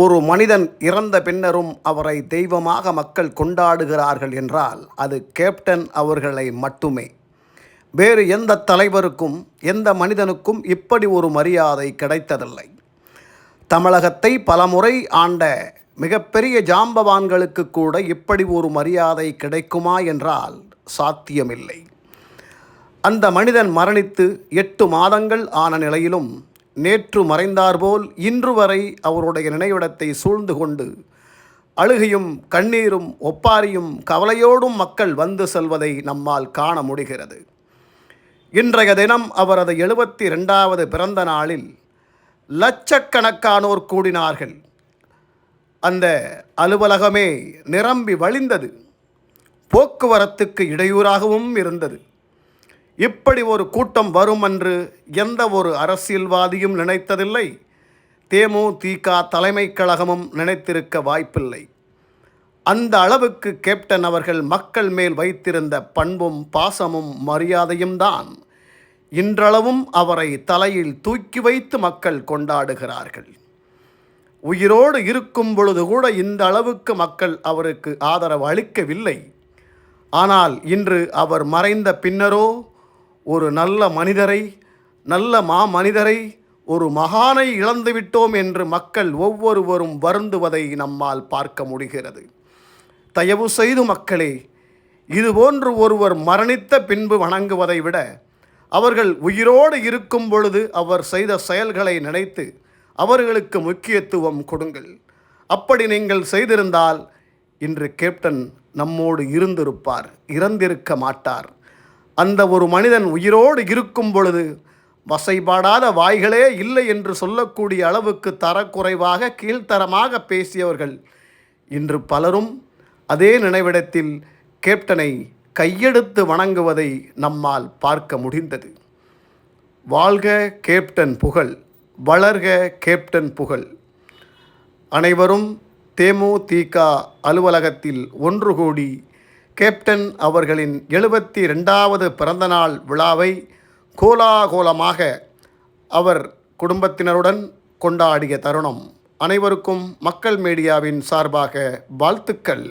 ஒரு மனிதன் இறந்த பின்னரும் அவரை தெய்வமாக மக்கள் கொண்டாடுகிறார்கள் என்றால் அது கேப்டன் அவர்களை மட்டுமே. வேறு எந்த தலைவருக்கும் எந்த மனிதனுக்கும் இப்படி ஒரு மரியாதை கிடைத்ததில்லை. தமிழகத்தை பலமுறை ஆண்ட மிகப்பெரிய ஜாம்பவான்களுக்கு கூட இப்படி ஒரு மரியாதை கிடைக்குமா என்றால் சாத்தியமில்லை. அந்த மனிதன் மரணித்து எட்டு மாதங்கள் ஆன நிலையிலும் நேற்று மறைந்தார்போல் இன்று வரை அவருடைய நினைவிடத்தை சூழ்ந்து கொண்டு அழுகையும் கண்ணீரும் ஒப்பாரியும் கவலையோடும் மக்கள் வந்து செல்வதை நம்மால் காண முடிகிறது. இன்றைய தினம் அவரது எழுபத்தி ரெண்டாவது பிறந்த நாளில் லட்சக்கணக்கானோர் கூடினார்கள். அந்த அலுவலகமே நிரம்பி வழிந்தது. போக்குவரத்துக்கு இடையூறாகவும் இருந்தது. இப்படி ஒரு கூட்டம் வரும் என்று எந்த ஒரு அரசியல்வாதியும் நினைத்ததில்லை. தேமுதிக தலைமை கழகமும் நினைத்திருக்க வாய்ப்பில்லை. அந்த அளவுக்கு கேப்டன் அவர்கள் மக்கள் மேல் வைத்திருந்த பண்பும் பாசமும் மரியாதையும் தான் இன்றளவும் அவரை தலையில் தூக்கி வைத்து மக்கள் கொண்டாடுகிறார்கள். உயிரோடு இருக்கும் பொழுது கூட இந்த அளவுக்கு மக்கள் அவருக்கு ஆதரவு அளிக்கவில்லை. ஆனால் இன்று அவர் மறைந்த பின்னரோ ஒரு நல்ல மனிதரை நல்ல மா மனிதரை ஒரு மகானை இழந்துவிட்டோம் என்று மக்கள் ஒவ்வொருவரும் வருந்துவதை நம்மால் பார்க்க முடிகிறது. தயவு செய்து மக்களே இதுபோன்று ஒருவர் மரணித்த பின்பு வணங்குவதை விட அவர்கள் உயிரோடு இருக்கும் பொழுது அவர் செய்த செயல்களை நினைத்து அவர்களுக்கு முக்கியத்துவம் கொடுங்கள். அப்படி நீங்கள் செய்திருந்தால் இன்று கேப்டன் நம்மோடு இருந்திருப்பார் இறந்திருக்க மாட்டார். அந்த ஒரு மனிதன் உயிரோடு இருக்கும் பொழுது வசைபாடாத வாய்களே இல்லை என்று சொல்லக்கூடிய அளவுக்கு தரக்குறைவாக கீழ்த்தரமாக பேசியவர்கள். இன்று பலரும் அதே நினைவிடத்தில் கேப்டனை கையெடுத்து வணங்குவதை நம்மால் பார்க்க முடிந்தது. வாழ்க கேப்டன் புகழ் வளர்க கேப்டன் புகழ். அனைவரும் தேமுதிக அலுவலகத்தில் ஒன்று கூடி கேப்டன் அவர்களின் எழுபத்தி ரெண்டாவது பிறந்தநாள் விழாவை கோலாகோலமாக அவர் குடும்பத்தினருடன் கொண்டாடிய தருணம். அனைவருக்கும் மக்கள் மீடியாவின் சார்பாக வாழ்த்துக்கள்.